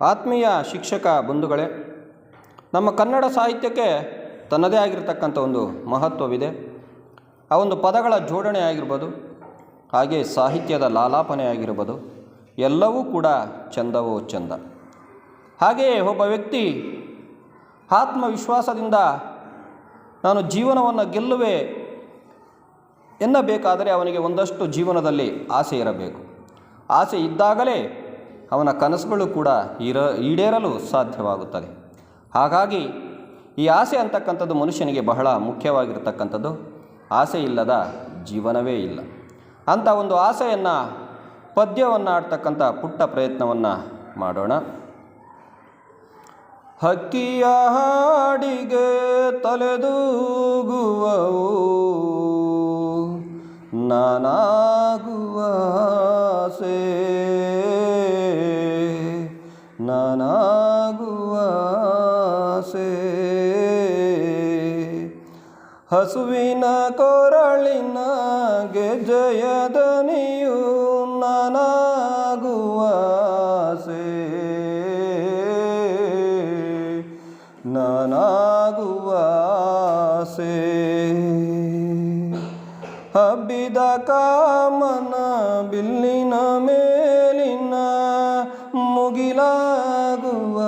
ಆತ್ಮೀಯ ಶಿಕ್ಷಕ ಬಂಧುಗಳೇ, ನಮ್ಮ ಕನ್ನಡ ಸಾಹಿತ್ಯಕ್ಕೆ ತನ್ನದೇ ಆಗಿರತಕ್ಕಂಥ ಒಂದು ಮಹತ್ವವಿದೆ. ಆ ಒಂದು ಪದಗಳ ಜೋಡಣೆ ಆಗಿರ್ಬೋದು, ಹಾಗೆ ಸಾಹಿತ್ಯದ ಲಾಲಾಪನೆ ಆಗಿರ್ಬೋದು, ಎಲ್ಲವೂ ಕೂಡ ಚಂದವೋ ಚಂದ. ಹಾಗೆಯೇ ಒಬ್ಬ ವ್ಯಕ್ತಿ ಆತ್ಮವಿಶ್ವಾಸದಿಂದ ನಾನು ಜೀವನವನ್ನು ಗೆಲ್ಲುವೆ ಎನ್ನಬೇಕಾದರೆ ಅವನಿಗೆ ಒಂದಷ್ಟು ಜೀವನದಲ್ಲಿ ಆಸೆ ಇರಬೇಕು. ಆಸೆ ಇದ್ದಾಗಲೇ ಅವನ ಕನಸುಗಳು ಕೂಡ ಈರ ಈಡೇರಲು ಸಾಧ್ಯವಾಗುತ್ತದೆ. ಹಾಗಾಗಿ ಈ ಆಸೆ ಅಂತಕ್ಕಂಥದ್ದು ಮನುಷ್ಯನಿಗೆ ಬಹಳ ಮುಖ್ಯವಾಗಿರತಕ್ಕಂಥದ್ದು. ಆಸೆ ಇಲ್ಲದ ಜೀವನವೇ ಇಲ್ಲ. ಅಂಥ ಒಂದು ಆಸೆಯನ್ನು ಪದ್ಯವನ್ನು ಆಡ್ತಕ್ಕಂಥ ಪುಟ್ಟ ಪ್ರಯತ್ನವನ್ನು ಮಾಡೋಣ. ಹಕ್ಕಿಯ ಹಾಡಿಗೆ ತಲೆದೂಗುವವು, ನಾನಾಗುವ ನಾನಾಗುವ ಆಸೆ. ಹಸುವಿನ ಕೊರಳಿನ ಗೆಜಯದನಿಯು ನಾನಾಗುವ ನಾನಾಗುವಾಸೆ ನಾನಾಗುವ ಆಸೆ. ಹಬ್ಬಿದ ಕಾಮನ ಬಿಲ್ಲಿನ ಮೇಲಿನ ಮುಗಿಲಾಗುವ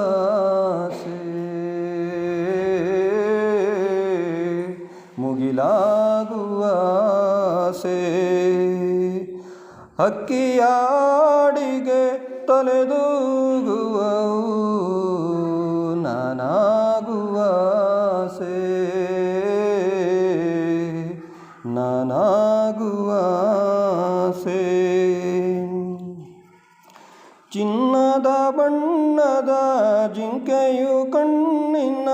ಮುಗಿಲಾಗುವ ಆಸೆ. ಹಕ್ಕಿಯಾಡಿಗೆ ತಲೆದೂಗುವವು ನಾನಾಗುವ ನಾನಾಗುವ ಆಸೆ. ಚಿನ್ನದ ಬಣ್ಣದ ಜಿಂಕೆಯು ಕಣ್ಣಿನ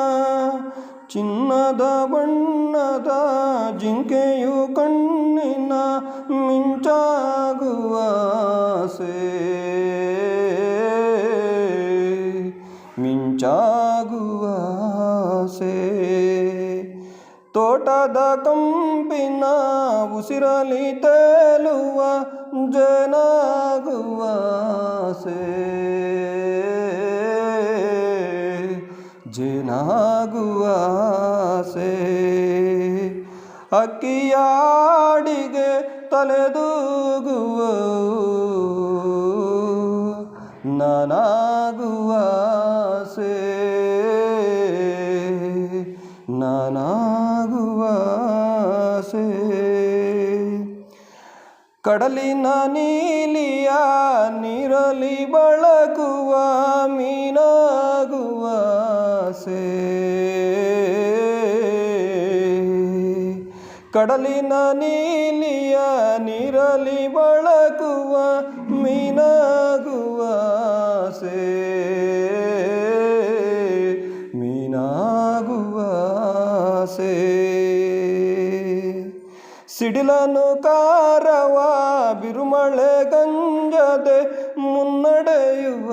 ಚಿನ್ನದ ಬಣ್ಣದ ಜಿಂಕೆಯು ಕಣ್ಣಿನ ಮಿಂಚಾಗುವ ಆಸೆ ತೋಟದ ಕಂಪಿನ ಉಸಿರಲಿ ತೇಲುವ ಜನಾಗುವ ಜನಾಗುವ ಅಕ್ಕಿಯಾಡಿಗೆ ತಲೆದೂಗುವ ನಾನಾಗುವ ಆಸೆ ನಾನಾಗುವ ಆಸೆ ಕಡಲಿನ ನೀಲಿಯ ನಿರಲಿ ಬಳಗುವ ಮೀನಾಗುವಾಸೆ. ಕಡಲಿನ ನೀಲಿಯ ನಿರಲಿ ಬಳಗುವ ಮೀನಾಗುವ ಆಸೆ ಸಿಡಿಲನು ಕಾರವ ಬಿರುಮಳೆ ಗಂಜದೆ ಮುನ್ನಡೆಯುವ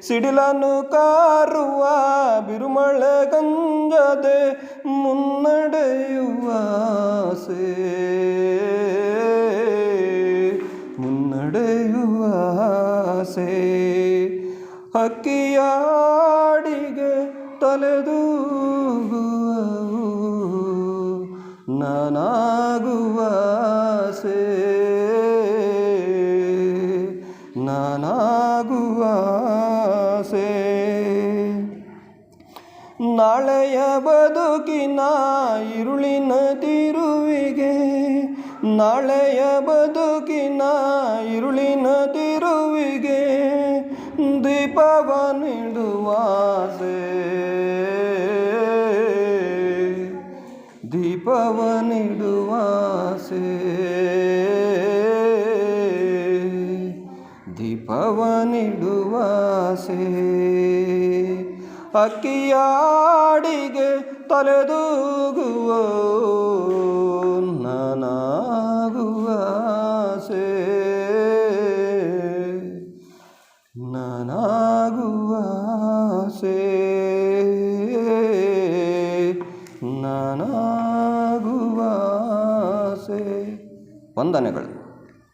ಸಿಡಿಲನು ಕಾರುವ ಬಿರುಮಳೆ ಗಂಜದೆ ಮುನ್ನಡೆಯುವ ಮುನ್ನಡೆಯುವ ಆಸೆ. ಹಕ್ಕಿಯಾಡಿಗೆ ತಲೆದೂಗುವವು ನಾನಾಗುವ ಸೇ ನಾನಾಗುವ ಸೇ ನಾಳೆಯ ಬದುಕಿನ ಇರುಳಿನ ತಿರುವಿಗೆ ನಾಳೆಯ ಬದುಕಿನ ಇರುಳಿನ ತಿರುವಿಗೆ ದೀಪವ ನೀಡುವಾಸೆ ದೀಪವನಿಡುವಾಸೆ. ದೀಪವ ನೀಡುವಾಸೆ ಅಕ್ಕಿಯಾಡಿಗೆ ತಲೆದೂಗುವ. ವಂದನೆಗಳು.